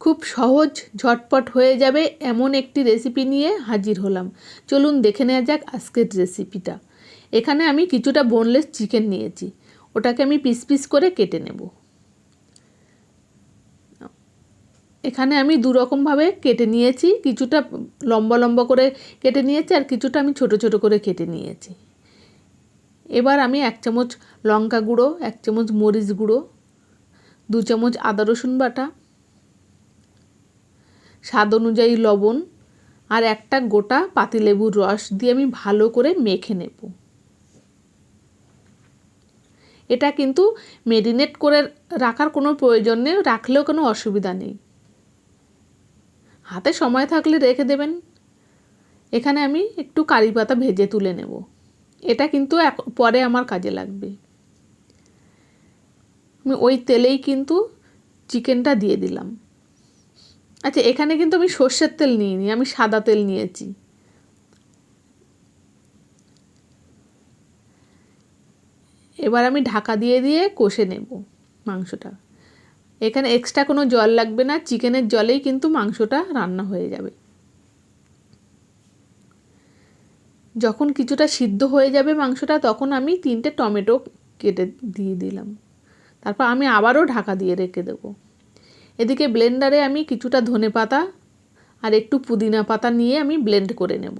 খুব সহজ, ঝটপট হয়ে যাবে এমন একটি রেসিপি নিয়ে হাজির হলাম। চলুন দেখে নেওয়া যাক আজকের রেসিপিটা এখানে আমি কিছুটা বোনলেস চিকেন নিয়েছি। ওটাকে আমি পিস পিস করে কেটে নেব। এখানে আমি দু রকমভাবে কেটে নিয়েছি, কিছুটা লম্বা লম্বা করে কেটে নিয়েছি আর কিছুটা আমি ছোট ছোট করে কেটে নিয়েছি। এবার আমি এক চামচ লঙ্কা গুঁড়ো, এক চামচ মরিচ গুঁড়ো, দু চামচ আদা রসুন বাটা স্বাদ অনুযায়ী লবণ আর একটা গোটা পাতিলেবুর রস দিয়ে আমি ভালো করে মেখে নেব। এটা কিন্তু মেরিনেট করে রাখার কোনো প্রয়োজন নেই, রাখলেও কোনো অসুবিধা নেই। হাতে সময় থাকলে রেখে দেবেন। এখানে আমি একটু কারি পাতা ভেজে তুলে নেব। এটা কিন্তু পরে আমার কাজে লাগবে। আমি ওই তেলেই কিন্তু চিকেনটা দিয়ে দিলাম। আচ্ছা এখানে কিন্তু আমি সর্ষের তেল নিইনি, আমি সাদা তেল নিয়েছি। এবার আমি ঢাকা দিয়ে দিয়ে কষে নেব মাংসটা। এখানে এক্সট্রা কোনো জল লাগবে না, চিকেনের জলেই কিন্তু মাংসটা রান্না হয়ে যাবে। যখন কিছুটা সিদ্ধ হয়ে যাবে মাংসটা, তখন আমি তিনটে টমেটো কেটে দিয়ে দিলাম। তারপর আমি আবারও ঢাকা দিয়ে রেখে দেবো। এদিকে ব্লেন্ডারে আমি কিছুটা ধনে পাতা আর একটু পুদিনা পাতা নিয়ে আমি ব্লেন্ড করে নেব।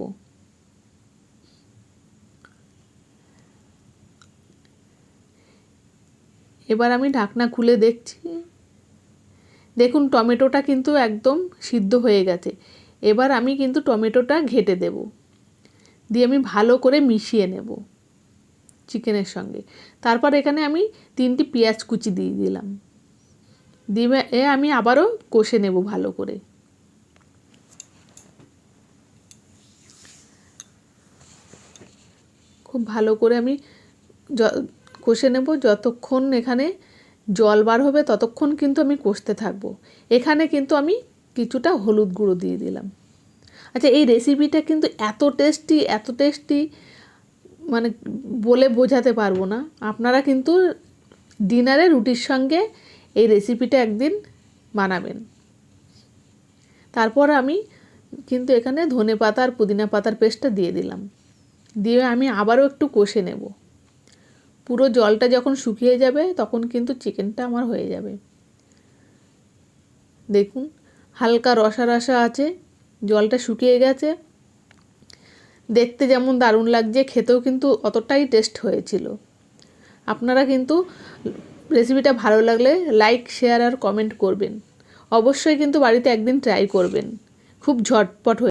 এবার আমি ঢাকনা খুলে দেখছি। দেখুন, টমেটোটা কিন্তু একদম সিদ্ধ হয়ে গেছে। এবার আমি কিন্তু টমেটোটা ঘেটে দেব। দিয়ে আমি ভালো করে মিশিয়ে নেব চিকেনের সঙ্গে। তারপর এখানে আমি তিনটি পেঁয়াজ কুচি দিয়ে দিলাম। দিয়ে এ আমি আবারও কষে নেব ভালো করে। খুব ভালো করে আমি কষে নেব, যতক্ষণ এখানে জল বার হবে ততক্ষণ কিন্তু আমি কষতে থাকব। এখানে কিন্তু আমি কিছুটা হলুদ গুঁড়ো দিয়ে দিলাম। আচ্ছা এই রেসিপিটা কিন্তু এত টেস্টি এত টেস্টি মানে বলে বোঝাতে পারব না। আপনারা কিন্তু ডিনারে রুটির সঙ্গে এই রেসিপিটা একদিন বানাবেন। তারপর আমি কিন্তু এখানে ধনে পাতা আর পুদিনা পাতার পেস্টটা দিয়ে দিলাম। দিয়ে আমি আবারও একটু কষে নেব। পুরো জলটা যখন শুকিয়ে যাবে তখন কিন্তু চিকেনটা আমার হয়ে যাবে। দেখুন, হালকা রসা রসা আছে, জলটা শুকিয়ে গেছে। দেখতে যেমন দারুণ লাগছে, খেতেও কিন্তু অতটাই টেস্ট হয়েছিল। আপনারা কিন্তু রেসিপিটা ভালো লাগলে লাইক শেয়ার আর কমেন্ট করবেন। অবশ্যই কিন্তু বাড়িতে একদিন ট্রাই করবেন। খুব ঝটপট হয়ে